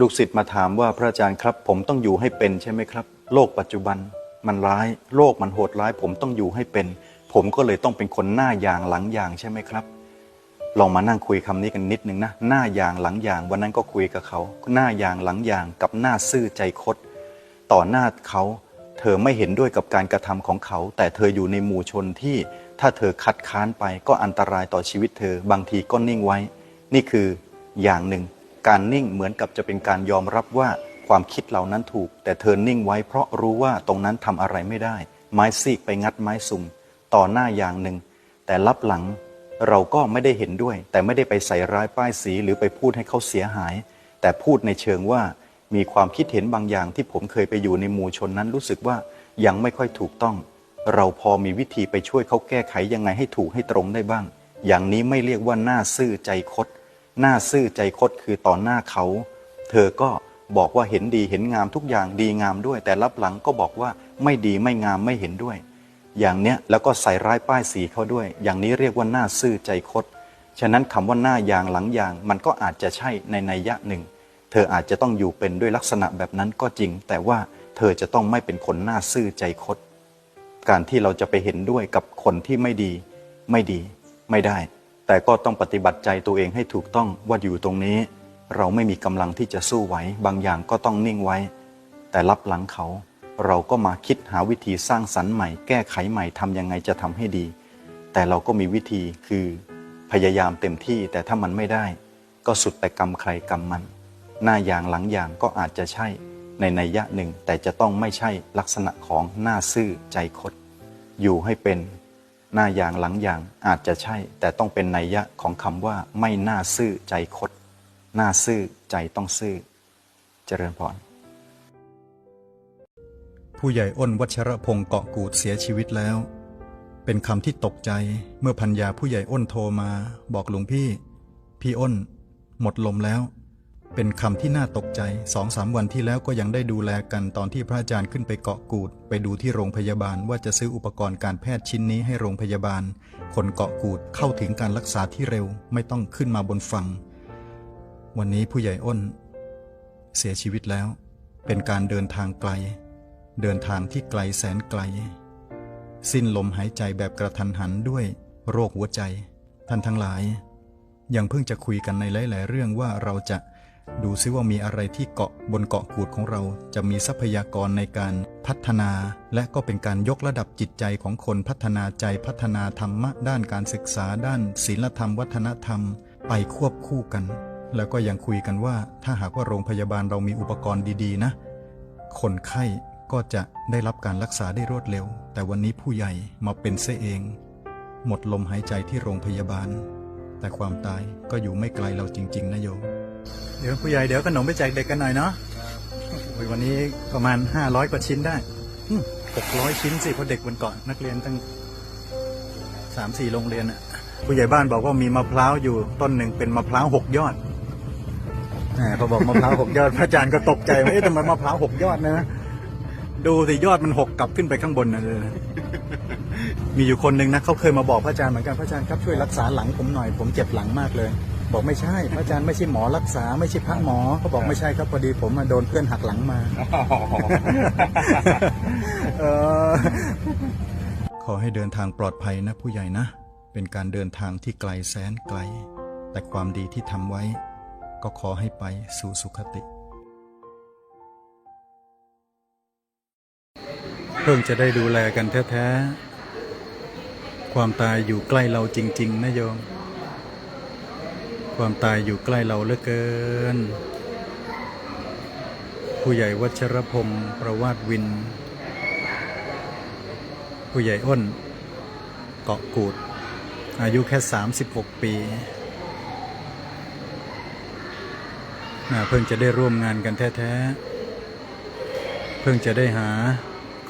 ลูกศิษย์มาถามว่าพระอาจารย์ครับ ผมต้องอยู่ให้เป็นใช่ไหมครับ โลกปัจจุบันมันร้าย โลกมันโหดร้าย ผมต้องอยู่ให้เป็น ผมก็เลยต้องเป็นคนหน้าอย่างหลังอย่างใช่ไหมครับ ลองมานั่งคุยคำนี้กันนิดนึงนะหน้าอย่างหลังอย่างวันนั้นก็คุยกับเขา หน้าอย่างหลังอย่างกับหน้าซื่อใจคดต่อหน้าเขาเธอไม่เห็นด้วยกับการกระทำของเขา แต่เธออยู่ในหมู่ชนที่ถ้าเธอคัดค้านไปก็อันตรายต่อชีวิตเธอบางทีก็นิ่งไว้ นี่คืออย่างหนึ่ง การนิ่งเหมือนกับจะเป็นการยอมรับว่าความคิดเหล่านั้นถูก แต่เธอนิ่งไว้เพราะรู้ว่าตรงนั้นทำอะไรไม่ได้ ไม้ซีกไปงัดไม้สุ่มต่อหน้าอย่างหนึ่ง แต่รับหลังเราก็ไม่ได้เห็นด้วย แต่ไม่ได้ไปใส่ร้ายป้ายสีหรือไปพูดให้เขาเสียหาย แต่พูดในเชิงว่ามีความคิดเห็นบางอย่างที่ผมเคยไปอยู่ในหมู่ชนนั้นรู้สึกว่ายังไม่ค่อยถูกต้อง เราพอมีวิธีไปช่วยเขาแก้ไขยังไงให้ถูกให้ตรงได้บ้าง อย่างนี้ไม่เรียกว่าหน้าซื่อใจคด หน้าซื่อใจคดคือต่อหน้าเขา เธอก็บอกว่าเห็นดีเห็นงามทุกอย่างดีงามด้วย แต่รับหลังก็บอกว่าไม่ดีไม่งามไม่เห็นด้วย อย่างเนี้ยแล้วก็ใส่ร้ายป้ายสีเขาด้วย อย่างนี้เรียกว่าหน้าซื่อใจคดฉะนั้นคำว่าหน้ายางหลังยางมันก็อาจจะใช่ในนัยยะหนึ่ง เธออาจจะต้องอยู่เป็นด้วยลักษณะแบบนั้นก็จริง แต่ว่าเธอจะต้องไม่เป็นคนหน้าซื่อใจคดการที่เราจะไปเห็นด้วยกับคนที่ไม่ดีไม่ดีไม่ได้ แต่ก็ต้องปฏิบัติใจตัวเองให้ถูกต้องว่าอยู่ตรงนี้ เราไม่มีกำลังที่จะสู้ไหว บางอย่างก็ต้องนิ่งไว้ แต่รับหลังเขา เราก็มาคิดหาวิธีสร้างสรรค์ใหม่ แก้ไขใหม่ทำยังไงจะทำให้ดี แต่เราก็มีวิธีคือพยายามเต็มที่แต่ถ้ามันไม่ได้ ก็สุดแต่กรรมใครกรรมมัน หน้าอย่างหลังอย่างก็อาจจะใช่ในนัยยะหนึ่งแต่จะต้องไม่ใช่ลักษณะของหน้าซื่อใจคดอยู่ให้เป็น หน้าอย่างหลังอย่างอาจจะใช่ แต่ต้องเป็นนัยยะของคำว่าไม่น่าซื่อใจคดหน้าซื่อใจต้องซื่อ เจริญพรผู้ใหญ่อ้นวัชรพงศ์เกาะกูดเสียชีวิตแล้ว เป็นคำที่ตกใจเมื่อพัญญาผู้ใหญ่อ้นโทรมา บอกหลวงพี่ พี่อ้น หมดลมแล้ว เป็นคำที่น่าตกใจสองสามวันที่แล้วก็ยังได้ดูแลกันตอนที่พระอาจารย์ขึ้นไปเกาะกูด ไปดูที่โรงพยาบาลว่าจะซื้ออุปกรณ์การแพทย์ชิ้นนี้ให้โรงพยาบาล คนเกาะกูดเข้าถึงการรักษาที่เร็วไม่ต้องขึ้นมาบนฝั่ง วันนี้ผู้ใหญ่อ้น เสียชีวิตแล้ว เป็นการเดินทางไกล เดินทางที่ไกลแสนไกล สิ้นลมหายใจแบบกระทันหันด้วยโรคหัวใจ ท่านทั้งหลาย ยังเพิ่งจะคุยกันในหลาย ๆ เรื่องว่าเราจะ ดูซิว่ามีอะไรที่เกาะบนเกาะกูดของเราจะมีทรัพยากรในการพัฒนา และก็เป็นการยกระดับจิตใจของคนพัฒนาใจพัฒนาธรรมะด้านการศึกษาด้านศีลธรรม วัฒนธรรม ไปควบคู่กัน แล้วก็ยังคุยกันว่า ถ้าหากว่าโรงพยาบาลเรามีอุปกรณ์ดีๆ นะ คนไข้ก็จะได้รับการรักษาได้รวดเร็ว แต่วันนี้ผู้ใหญ่มาเป็นเสียเอง หมดลมหายใจที่โรงพยาบาล แต่ความตายก็อยู่ไม่ไกลเราจริง ๆนะโยม เดี๋ยวผู้ใหญ่เดี๋ยวขนมไปแจกเด็กกันหน่อยเนาะโอ้ยวันนี้ประมาณ500กว่าชิ้นได้หกร้อยชิ้นสิเพราะเด็กวันก่อนนักเรียนตั้งสามสี่โรงเรียนอะผู้ใหญ่บ้านบอกว่ามีมะพร้าวอยู่ต้นหนึ่งเป็นมะพร้าวหกยอดแหมพอบอกมะพร้าวหกยอด พระอาจารย์ก็ตกใจว่าเอ๊ะทำไมมะพร้าวหกยอดนะ ดูสิยอดมันหกกลับขึ้นไปข้างบนนะเลยมีอยู่คนหนึ่งนะเขาเคยมาบอกพระอาจารย์เหมือนกันพระอาจารย์ครับช่วยรักษาหลังผมหน่อยผมเจ็บหลังมากเลย บอกไม่ใช่พระอาจารย์ไม่ใช่หมอรักษาไม่ใช่พระหมอเขาบอกไม่ใช่ครับพอดีผมมาโดนเพื่อนหักหลังมา เออขอให้เดินทางปลอดภัยนะผู้ใหญ่นะ เป็นการเดินทางที่ไกลแสนไกล แต่ความดีที่ทำไว้ ก็ขอให้ไปสู่สุขติเพิ่งจะได้ดูแลกันแท้ๆ ความตายอยู่ใกล้เราจริง ๆนะโยม ความตายอยู่ใกล้เราเหลือเกิน ผู้ใหญ่วัชรพงศ์ประวาดวิน ผู้ใหญ่อ้น เกาะกูด อายุแค่ 36 ปีเพิ่งจะได้ร่วมงานกันแท้ ๆ เพิ่งจะได้หา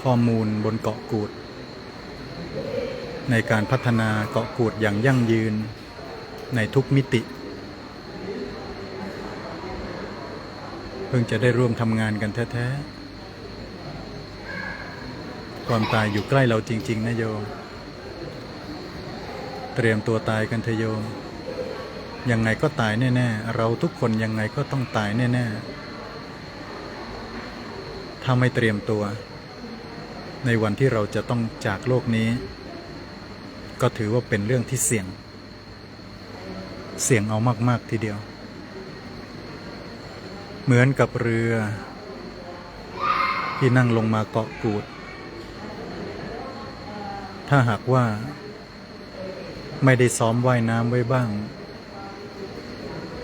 ข้อมูลบนเกาะกูด ในการพัฒนาเกาะกูดอย่างยั่งยืนในทุกมิติ เพิ่งจะได้ร่วมทำงานกันแท้ๆ ความตายอยู่ใกล้เราจริง ๆ นะโยม เตรียมตัวตายกันเถอะโยม ยังไงก็ตายแน่ๆ เราทุกคนยังไงก็ต้องตายแน่ๆ ถ้าไม่เตรียมตัว ในวันที่เราจะต้องจากโลกนี้ ก็ถือว่าเป็นเรื่องที่เสี่ยง เสี่ยงเอามาก ๆ ทีเดียว เหมือนกับเรือ ที่นั่งลงมาเกาะกูด ถ้าหากว่า ไม่ได้ซ้อมว่ายน้ำไว้บ้าง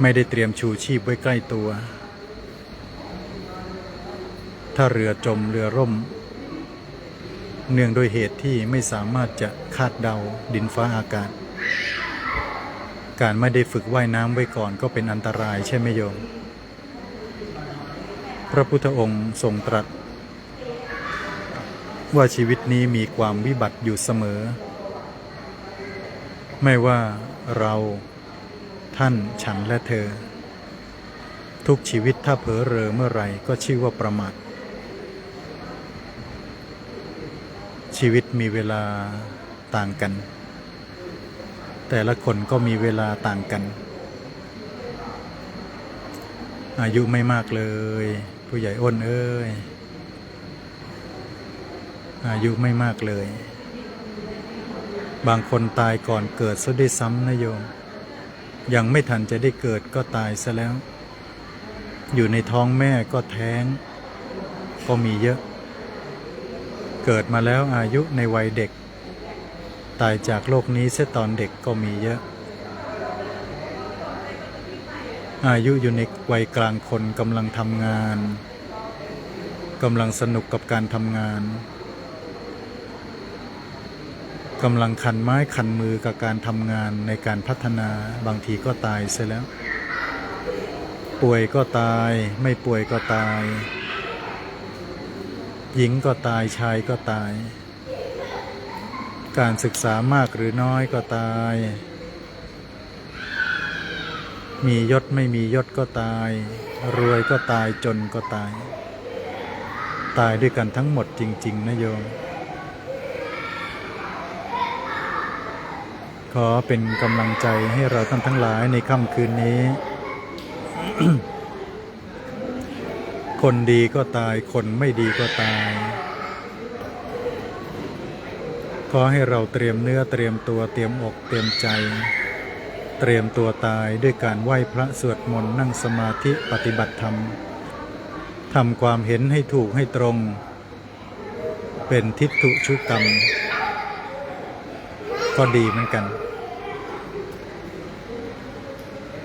ไม่ได้เตรียมชูชีพไว้ใกล้ตัว ถ้าเรือจมเรือร่ม เนื่องโดยเหตุที่ไม่สามารถจะคาดเดาดินฟ้าอากาศ การไม่ได้ฝึกว่ายน้ำไว้ก่อนก็เป็นอันตรายใช่ไหมโยม ระพุทธองค์ทรงตรัส ว่าชีวิตนี้มีความวิบัติอยู่เสมอ ไม่ว่าเราท่านฉันและเธอ ทุกชีวิตถ้าเผลอเรอเมื่อไรก็ชื่อว่าประมาทชีวิตมีเวลาต่างกัน แต่ละคนก็มีเวลาต่างกัน อายุไม่มากเลย ผู้ใหญ่อ้นเอ้ย อายุไม่มากเลย บางคนตายก่อนเกิดซะด้วยซ้ำนะโยม ยังไม่ทันจะได้เกิดก็ตายซะแล้ว อยู่ในท้องแม่ก็แท้ง ก็มีเยอะ เกิดมาแล้วอายุในวัยเด็ก ตายจากโลกนี้เสียตอนเด็กก็มีเยอะ อายุอยู่ในวัยกลางคนกำลังทำงานกำลังสนุกกับการทำงานกำลังคันไม้คันมือกับการทำงานในการพัฒนาบางทีก็ตายเสียแล้ว ป่วยก็ตาย ไม่ป่วยก็ตาย หญิงก็ตายชายก็ตาย การศึกษามากหรือน้อยก็ตาย มียศไม่มียศก็ตาย รวยก็ตายจนก็ตาย ตายด้วยกันทั้งหมดจริง ๆ นะโยม ขอเป็นกำลังใจให้เราท่านทั้งหลายในค่ำคืนนี้ คนดีก็ตาย คนไม่ดีก็ตาย ขอให้เราเตรียมเนื้อเตรียมตัวเตรียมอกเตรียมใจ เตรียมตัวตายด้วยการไหว้พระสวดมนต์นั่งสมาธิปฏิบัติธรรมทำความเห็นให้ถูกให้ตรง เป็นทิฏฐุชุกรรม ก็ดีเหมือนกัน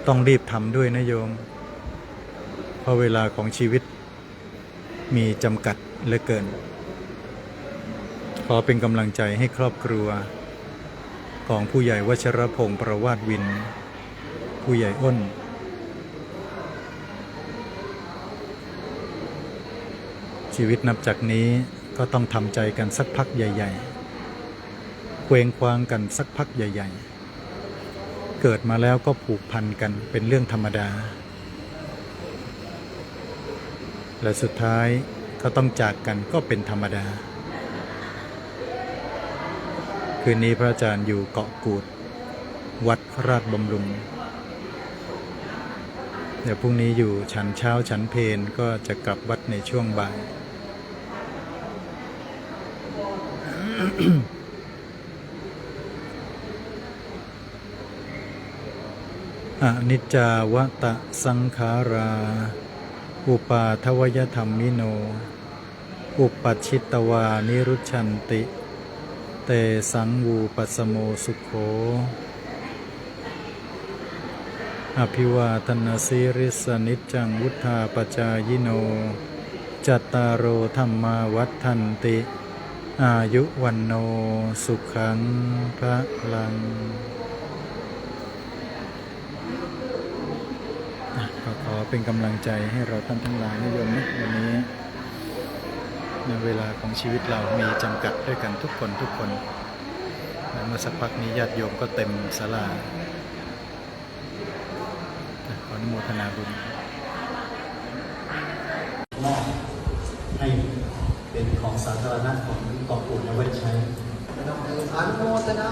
ต้องรีบทำด้วยนะโยม เพราะเวลาของชีวิต มีจำกัดเหลือเกิน ขอเป็นกำลังใจให้ครอบครัว ของผู้ใหญ่วชรพงศ์ประวาดวิน ผู้ใหญ่อ้น ชีวิตนับจากนี้ก็ต้องทำใจกันสักพักใหญ่ ๆ เคว้งคว้างกันสักพักใหญ่ ๆ เกิดมาแล้วก็ผูกพันกันเป็นเรื่องธรรมดา และสุดท้ายก็ต้องจากกันก็เป็นธรรมดา คืนนี้พระอาจารย์อยู่เกาะกูด วัดราชบำรุง เดี๋ยวพรุ่งนี้อยู่ฉันเช้าฉันเพนก็จะกลับวัดในช่วงบ่าย อนิจจาวตะสังขารา อุปาทวยธรรมมิโน อุปัชิตวานิรุชันติ เตสังวูปัสโมสุโข อภิวาทนาสิริสนิจังวุธาปจายโน จัตตารโอธรรมาวัฏทันติ อายุวันโนสุขังพระลังขอเป็นกำลังใจให้เราท่านทั้งหลายนะโยมนะวันนี้ เวลาของชีวิตเรามีจำกัดด้วยกันทุกคนทุกคนและเมื่อสักพักนี้ญาติโยมก็เต็มศาลาอะขออนุโมทนาบุญมอบให้เป็นของสาธารณะของกองอุ่นเอาไว้ใช้อนุโมทนา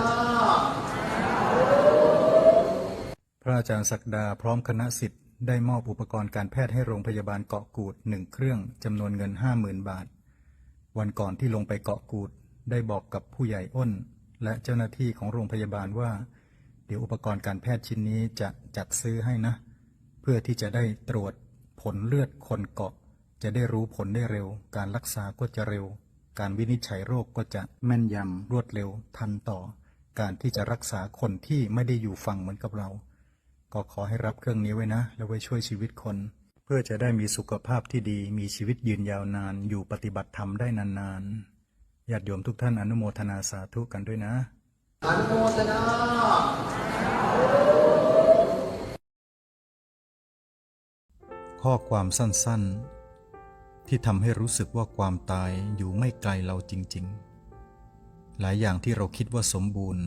พระอาจารย์ศักดาพร้อมคณะสิทธิ์ได้มอบอุปกรณ์การแพทย์ให้โรงพยาบาลเกาะกูดหนึ่งเครื่องจำนวนเงินห้าหมื่นบาท วันก่อนที่ลงไปเกาะกูด ได้บอกกับผู้ใหญ่อ้น และเจ้าหน้าที่ของโรงพยาบาลว่า เดี๋ยวอุปกรณ์การแพทย์ชิ้นนี้จะจัดซื้อให้นะ เพื่อที่จะได้ตรวจผลเลือดคนเกาะ จะได้รู้ผลได้เร็ว การรักษาก็จะเร็ว การวินิจฉัยโรคก็จะแม่นยำรวดเร็วทันต่อ การที่จะรักษาคนที่ไม่ได้อยู่ฝั่งเหมือนกับเรา ก็ขอให้รับเครื่องนี้ไว้นะ แล้วไว้ช่วยชีวิตคน เพื่อจะได้มีสุขภาพที่ดีมีชีวิตยืนยาวนาน อยู่ปฏิบัติธรรมได้นานๆญาติโยมทุกท่านอนุโมทนาสาธุกันด้วยนะอนุโมทนาข้อความสั้นๆ ที่ทำให้รู้สึกว่าความตายอยู่ไม่ไกลเราจริงๆ หลายอย่างที่เราคิดว่าสมบูรณ์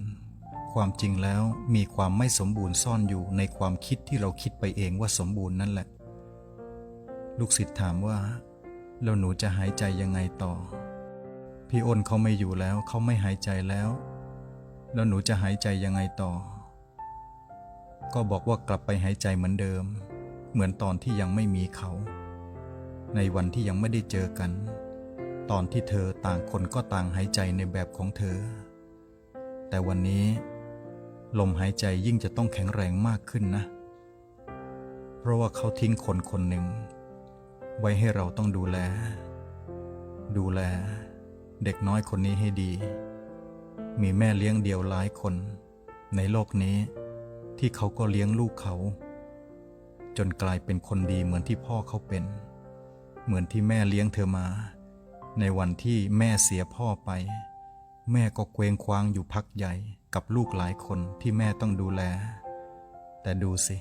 ความจริงแล้วมีความไม่สมบูรณ์ซ่อนอยู่ในความคิดที่เราคิดไปเองว่าสมบูรณ์นั่นแหละ ลูกศิษย์ถามว่า แล้วหนูจะหายใจยังไงต่อ พี่อ้นเขาไม่อยู่แล้วเขาไม่หายใจแล้ว แล้วหนูจะหายใจยังไงต่อ ก็บอกว่ากลับไปหายใจเหมือนเดิม เหมือนตอนที่ยังไม่มีเขา ในวันที่ยังไม่ได้เจอกัน ตอนที่เธอต่างคนก็ต่างหายใจในแบบของเธอ แต่วันนี้ ลมหายใจยิ่งจะต้องแข็งแรงมากขึ้นนะ เพราะว่าเขาทิ้งคนคนหนึ่ง ไว้ให้เราต้องดูแล ดูแล เด็กน้อยคนนี้ให้ดี มีแม่เลี้ยงเดียวหลายคน ในโลกนี้ที่เขาก็เลี้ยงลูกเขา จนกลายเป็นคนดีเหมือนที่พ่อเขาเป็น เหมือนที่แม่เลี้ยงเธอมา ในวันที่แม่เสียพ่อไป แม่ก็เกวงควางอยู่พักใหญ่กับลูกหลายคนที่แม่ต้องดูแล แต่ดูสิ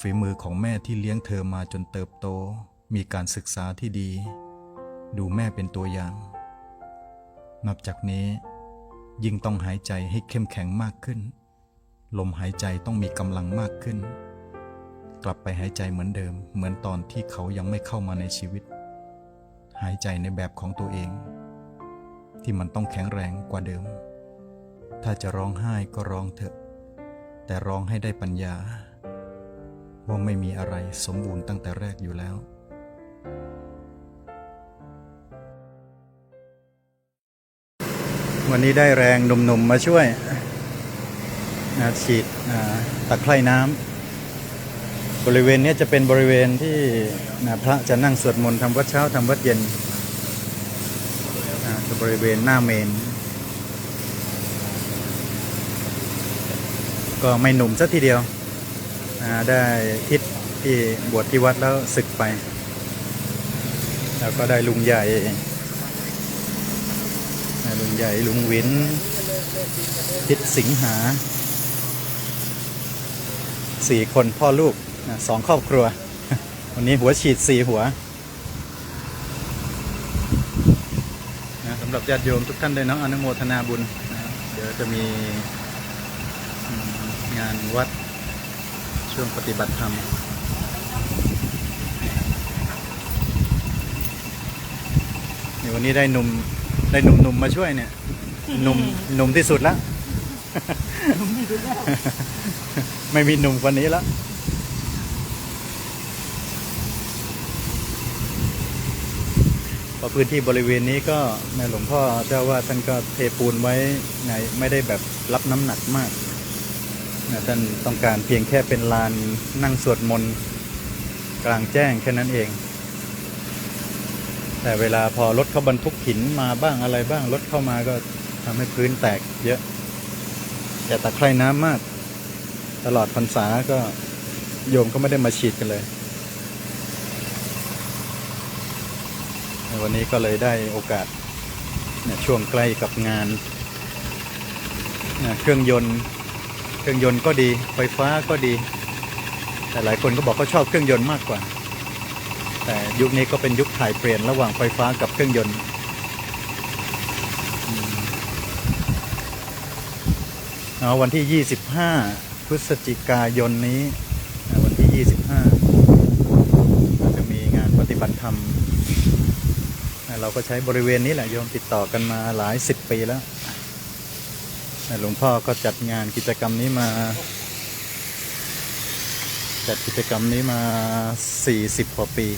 ฝีมือของแม่ที่เลี้ยงเธอมาจนเติบโต มีการศึกษาที่ดี ดูแม่เป็นตัวอย่าง นับจากนี้ ยิ่งต้องหายใจให้เข้มแข็งมากขึ้น ลมหายใจต้องมีกำลังมากขึ้น กลับไปหายใจเหมือนเดิม เหมือนตอนที่เขายังไม่เข้ามาในชีวิต หายใจในแบบของตัวเอง ที่มันต้องแข็งแรงกว่าเดิม ถ้าจะร้องไห้ก็ร้องเถอะ แต่ร้องให้ได้ปัญญาว่าไม่มีอะไรสมบูรณ์ตั้งแต่แรกอยู่แล้ว วันนี้ได้แรงหนุ่มๆมาช่วยนะฉีดอ่าตะไคร่น้ำบริเวณนี้จะเป็นบริเวณที่นะพระจะนั่งสวดมนต์ทำวัดเช้าทำวัดเย็นจะบริเวณหน้าเมน ก็ไม่หนุ่มสักทีเดียวได้ทิศที่บวชที่วัดแล้วศึกไป แล้วก็ได้ลุงใหญ่ลุงใหญ่ลุงวินทิศสิงหาสี่คนพ่อลูกสองครอบครัว วันนี้หัวฉีดสี่หัวนะสำหรับญาติโยมทุกท่านเลยเนาะอนุโมทนาบุญนะเดี๋ยวจะมีงานวัดช่วงปฏิบัติธรรม วันนี้ได้หนุ่มได้หนุ่มๆมาช่วยเนี่ยหนุ่มหนุ่มที่สุดแล้วไม่มีหนุ่มกว่านี้แล้วพอพื้นที่บริเวณนี้ก็แม่หลวงพ่อเจ้าว่าท่านก็เทปูนไว้ไงไม่ได้แบบรับน้ำหนักมากนะท่านต้องการเพียงแค่เป็นลานนั่งสวดมนต์กลางแจ้งแค่นั้นเอง แต่เวลาพอรถเขาบรรทุกหินมาบ้างอะไรบ้างรถเข้ามาก็ทำให้พื้นแตกเยอะแต่ตะไคร่น้ำมาก ตลอดพรรษาก็โยมก็ไม่ได้มาฉีดกันเลย วันนี้ก็เลยได้โอกาสเนี่ยช่วงใกล้กับงานเนี่ยเครื่องยนต์เครื่องยนต์ก็ดีไฟฟ้าก็ดี แต่หลายคนก็บอกเขาชอบเครื่องยนต์มากกว่า แต่ยุคนี้ก็เป็นยุคถ่ายเปลี่ยนระหว่างไฟฟ้ากับเครื่องยนต์เอาวันที่ 25 พฤศจิกายนนี้ วันที่ 25ก็จะมีงานปฏิบัติธรรม เราก็ใช้บริเวณนี้แหละโยมติดต่อกันมาหลายสิบปีแล้ว หลวงพ่อก็จัดงานกิจกรรมนี้มา จัดกิจกรรมนี้มา 40กว่าปี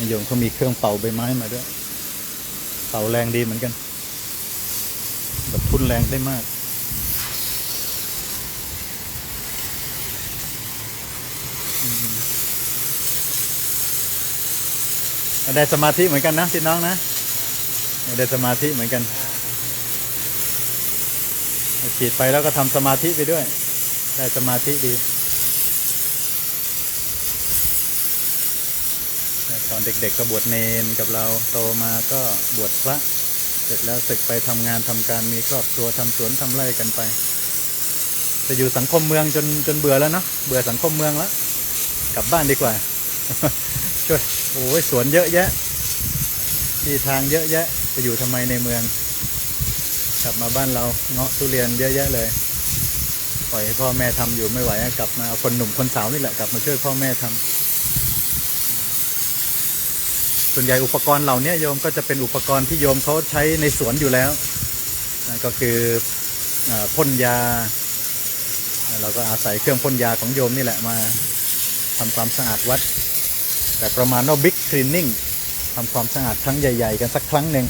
นิยมเขามีเครื่องเป่าใบไม้มาด้วย เป่าแรงดีเหมือนกัน แบบทุนแรงได้มาก ได้สมาธิเหมือนกันนะพี่น้องนะ ได้สมาธิเหมือนกันฉีดไปแล้วก็ทำสมาธิไปด้วย ได้สมาธิดี ตอนเด็กๆก็บวชเนนกับเราโตมาก็บวชพระ เสร็จแล้วศึกไปทำงานทำการมีครอบครัวทำสวนทำไร่กันไปจะอยู่สังคมเมืองจนจนเบื่อแล้วเนาะเบื่อสังคมเมืองแล้ว กลับบ้านดีกว่า ช่วยโอ้ยสวนเยอะแยะ ที่ทางเยอะแยะจะอยู่ทำไมในเมือง กลับมาบ้านเราเงาะทุเรียนเยอะแยะเลยปล่อยให้พ่อแม่ทำอยู่ไม่ไหวก็กลับมาเอาคนหนุ่มคนสาวนี่แหละกลับมาช่วยพ่อแม่ทำ ส่วนใหญ่อุปกรณ์เหล่านี้โยมก็จะเป็นอุปกรณ์ที่โยมเขาใช้ในสวนอยู่แล้วนะก็คืออพ่นยา เราก็อาศัยเครื่องพ่นยาของโยมนี่แหละมาทำความสะอาดวัด แต่ประมาณว่าบิ๊กคลีนนิ่งทำความสะอาดครั้งใหญ่ ๆ กันสักครั้งหนึ่ง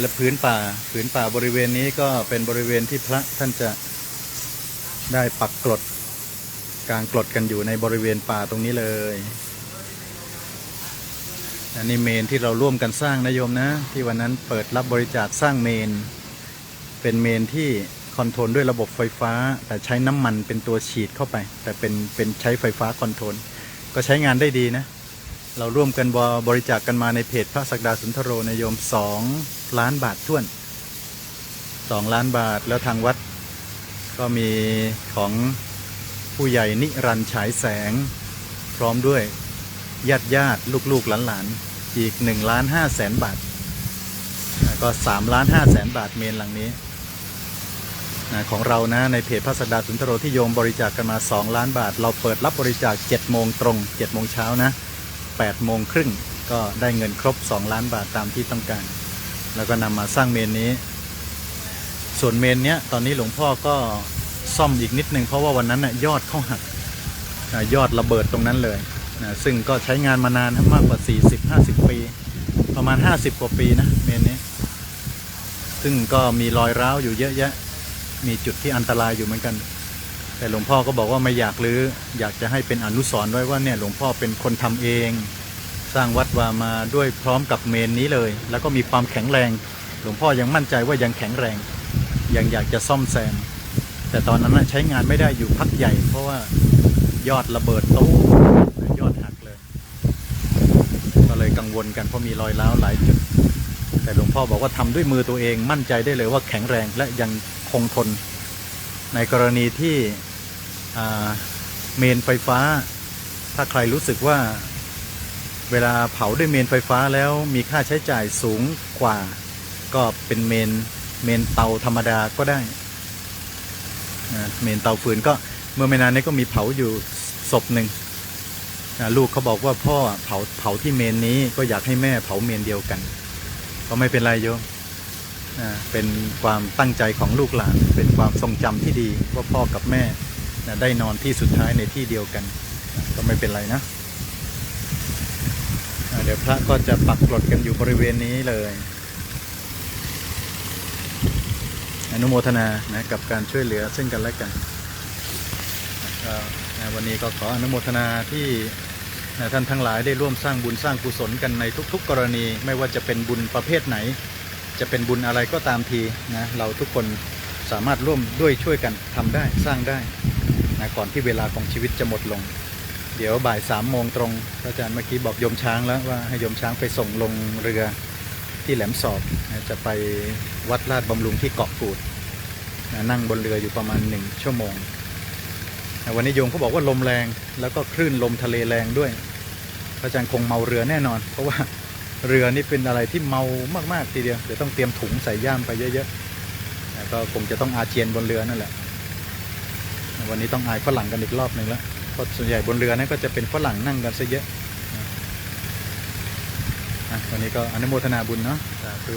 และพื้นป่าผืนป่าบริเวณนี้ก็เป็นบริเวณที่พระท่านจะได้ปักกรด ลางกรดกันอยู่ในบริเวณป่าตรงนี้เลยอันนี้เมนที่เราร่วมกันสร้างนะโยมนะ ที่วันนั้นเปิดรับบริจาคสร้างเมน เป็นเมนที่คอนโทรลด้วยระบบไฟฟ้า แต่ใช้น้ำมันเป็นตัวฉีดเข้าไป แต่เป็นเป็นใช้ไฟฟ้าคอนโทรลก็ใช้งานได้ดีนะ เราร่วมกันบบริจาคกกันมาในเพจพระศักดาสุนทโรนโยมสองล้านบาทท้วนสองล้านบาทแล้วทางวัด ก็มีของ ผู้ใหญ่นิรันต์ฉายแสง พร้อมด้วยญาติญาติลูกๆหลานๆอีกหนึ่งล้านห้าแสนบาทก็สามล้านห้าแสนบาทเมนหลังนี้นะของเรานะในเพจพระสดาสุนทโรที่โยมบริจาคกกันมา 2 ล้านบาท เราเปิดรับบริจาค7โมงตรง7โมงเช้านะ8โมงครึ่งก็ได้เงินครบ 2 ล้านบาทตามที่ต้องการ แล้วก็นำมาสร้างเมนนี้ ส่วนเมนเนี้ยตอนนี้หลวงพ่อก็ ซ่อมอีกนิดนึงเพราะว่าวันนั้นน่ะยอดเขาหักยอดระเบิดตรงนั้นเลยนะซึ่งก็ใช้งานมานานมากกว่า 40-50 ปี ประมาณ 50 กว่าปีนะเมนนี้ ซึ่งก็มีรอยร้าวอยู่เยอะแยะ มีจุดที่อันตรายอยู่เหมือนกัน แต่หลวงพ่อก็บอกว่าไม่อยากรื้ออยากจะให้เป็นอนุสรณ์ไว้ว่าเนี่ยหลวงพ่อเป็นคนทำเอง สร้างวัดวามาด้วยพร้อมกับเมนนี้เลย แล้วก็มีความแข็งแรง หลวงพ่อยังมั่นใจว่ายังแข็งแรง ยังอยากจะซ่อมแซม แต่ตอนนั้นใช้งานไม่ได้อยู่พักใหญ่ เพราะว่ายอดระเบิดตู้ยอดหักเลย ก็เลยกังวลกันเพราะมีรอยร้าวหลายจุด แต่หลวงพ่อบอกว่าทำด้วยมือตัวเองมั่นใจได้เลยว่าแข็งแรงและยังคงทน ในกรณีที่เมนไฟฟ้า ถ้าใครรู้สึกว่าเวลาเผาด้วยเมนไฟฟ้าแล้วมีค่าใช้จ่ายสูงกว่า ก็เป็นเมนเมนเตาธรรมดาก็ได้ เมนเตาฟืนก็เมื่อไม่นานนี้ก็มีเผาอยู่ศพหนึ่งลูกเขาบอกว่าพ่อเผาเผาที่เมนนี้ก็อยากให้แม่เผาเมนเดียวกัน ก็ไม่เป็นไรโยมเป็นความตั้งใจของลูกหลาน เป็นความทรงจำที่ดีว่าพ่อกับแม่ได้นอนที่สุดท้ายในที่เดียวกัน ก็ไม่เป็นไรนะเดี๋ยวพระก็จะปักกรดกันอยู่บริเวณนี้เลย อนุโมทนานะกับการช่วยเหลือซึ่งกันและกันนะวันนี้ก็ขออนุโมทนาที่นะท่านทั้งหลายได้ร่วมสร้างบุญสร้างกุศลกันในทุก ๆ กรณีไม่ว่าจะเป็นบุญประเภทไหน จะเป็นบุญอะไรก็ตามทีนะเราทุกคนสามารถร่วมด้วยช่วยกันทำได้สร้างได้นะก่อนที่เวลาของชีวิตจะหมดลง เดี๋ยวบ่ายสามโมงตรงอาจารย์เมื่อกี้บอกโยมช้างแล้วว่าให้โยมช้างไปส่งลงเรือ ที่แหลมสอบจะไปวัดลาดบำรุงที่เกาะกูด นั่งบนเรืออยู่ประมาณหนึ่งชั่วโมง วันนี้โยมเขาบอกว่าลมแรงแล้วก็คลื่นลมทะเลแรงด้วยพระอาจารย์คงเมาเรือแน่นอน เพราะว่าเรือนี่เป็นอะไรที่เมามากๆทีเดียวเดี๋ยวต้องเตรียมถุงใส่ย่ามไปเยอะๆแล้วก็คงจะต้องอาเจียนบนเรือนั่นแหละ วันนี้ต้องอายฝรั่งกันอีกรอบหนึ่งแล้วเพราะส่วนใหญ่บนเรือนั่นก็จะเป็นฝรั่งนั่งกันซะเยอะ วันนี้ก็อนุโมทนาบุญเนาะสาธุ